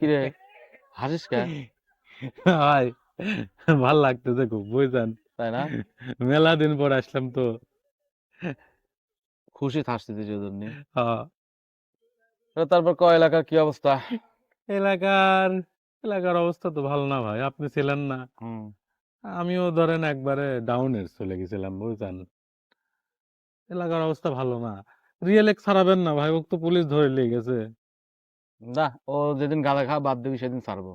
কিরে? হাসিস কে? ভাই ভালো লাগতেছে খুব বুঝছেন? তাই না? মেলা দিন পর আসলাম তো। খুশি হ্যাঁ। তারপর ক এলাকার কি অবস্থা? এলাকার এলাকার অবস্থা তো ভালো না ভাই আপনি ছিলেন না। আমিও ধরেন একবারে ডাউনের চলে গেছিলাম বুঝছেন? এলাকার অবস্থা ভালো না। রিয়েল এক্স ছাড়াবেন না ভাই ওক তো পুলিশ ধরে নিয়ে গেছে না ও যেদিন গাঁজা খাওয়া বাদ দিবি সেদিন ছাড়বো।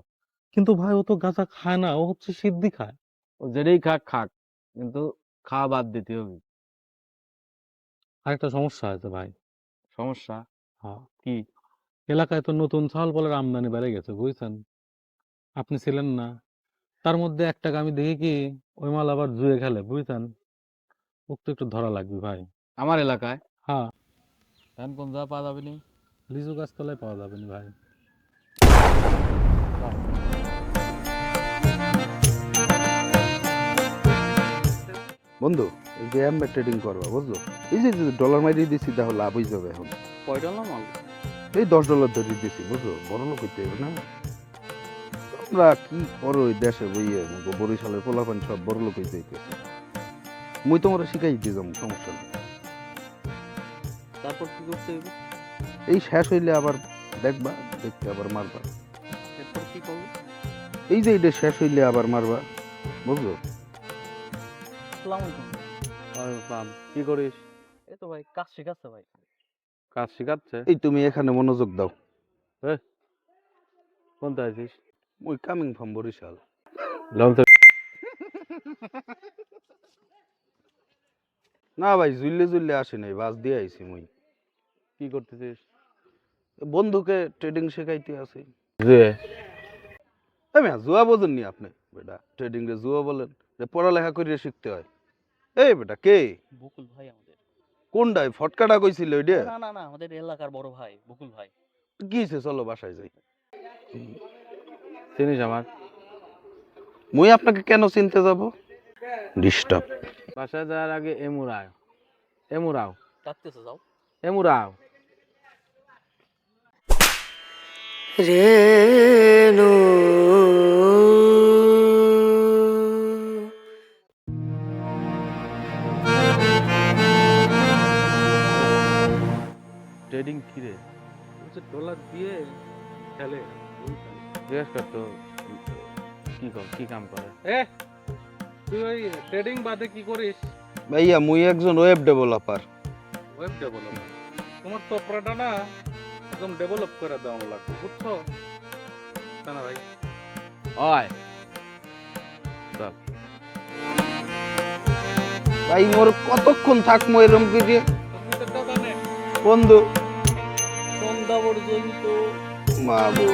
কিন্তু ভাই ও তো গাঁজা খায় না ও হচ্ছে সিদ্ধি খায়। ও যেটাই খাক খাক কিন্তু খাওয়া বাদ দিতে হবে। আরেকটা সমস্যা আছে ভাই। সমস্যা? হ্যাঁ। কি? এলাকায় তো নতুন চাল বলের আমদানি বেড়ে গেছে বুঝছেন? আপনি ছিলেন না। তার মধ্যে এক টাকা আমি দেখি কি ওই মাল আবার জুয়ে খেলে বুঝছেন? ওকে তো একটু ধরা লাগবে ভাই। আমার এলাকায়? হ্যাঁ। এখন কোন জায়গা পাওয়া যাবে নি? লিচু গাছতলায় পাওয়া যাবে না ভাই। বন্ধু এই যে এমবে ট্রেডিং করবা বুঝলো? এই যে ডলার মারি দিছি দেখো লাভ হয়ে যাবে এখন। কয়টা না মাল এই দশ ডলার ধরে দিছি বুঝলো? বড় লোক হইতে হবে না। তোমরা কি করো ওই দেশে বইয়ে? মগো বরিশালের পোলাপান সব বড় লোক হইতে হইতেছে মুই তোমরা শিখাই দিয়ে যাব সমস্যা নেই। তারপর কি করতে হবে এই শেষ হইলে আবার দেখবা দেখতে আবার মারবা। এরপর কি করবে? এই যে এটা শেষ হইলে আবার মারবা বুঝলো কি করিস? এই তো ভাই কাজ শিখাচ্ছে ভাই। কাজ শিখাচ্ছে? এই তুমি এখানে মনোযোগ দাও। কোনটা আছিস মুই কামিং ফ্রম বরিশাল। লঞ্চ না ভাই জুললে জুললে আসি নাই বাস দিয়ে আইছি মুই। কি করতেছিস? বন্ধুকে ট্রেডিং শেখাইতে আসি যে? আমি জুয়া বোঝেননি আপনি? বেটা ট্রেডিং রে জুয়া বলেন যে পড়ালেখা করিয়ে শিখতে হয়। এই বেটা কে? বকুল ভাই আমাদের। কোনটাই ফটকাটা কইছিল ওইটা না না না আমাদের এলাকার বড় ভাই বকুল ভাই। কি হইছে? চলো বাসায় যাই। চিনিস আমার? মুই আপনাকে কেন চিনতে যাব? ডিস্টার্ব বাসায় যাওয়ার আগে এমুরাও। এমুরাও। কাঁদতেছে যাও। এমুরাও। রেণু ট্রেডিং কি রে ডলার দিয়ে খেলে। জিজ্ঞেস কর তো কি কর কি কাম করে? এ তুই ওই ট্রেডিং বাদে কি করিস? ভাইয়া মুই একজন ওয়েব ডেভেলপার ওয়েব ডেভেলপমেন্ট তোমার তপরাটা না? একদম ডেভেলপ করে দেওয়া লাগবে বুঝছ? না ভাই। ওই ভাই মোর কতক্ষণ থাকব এরম করে বন্ধু। সন্ধ্যা পর্যন্ত। মা গো।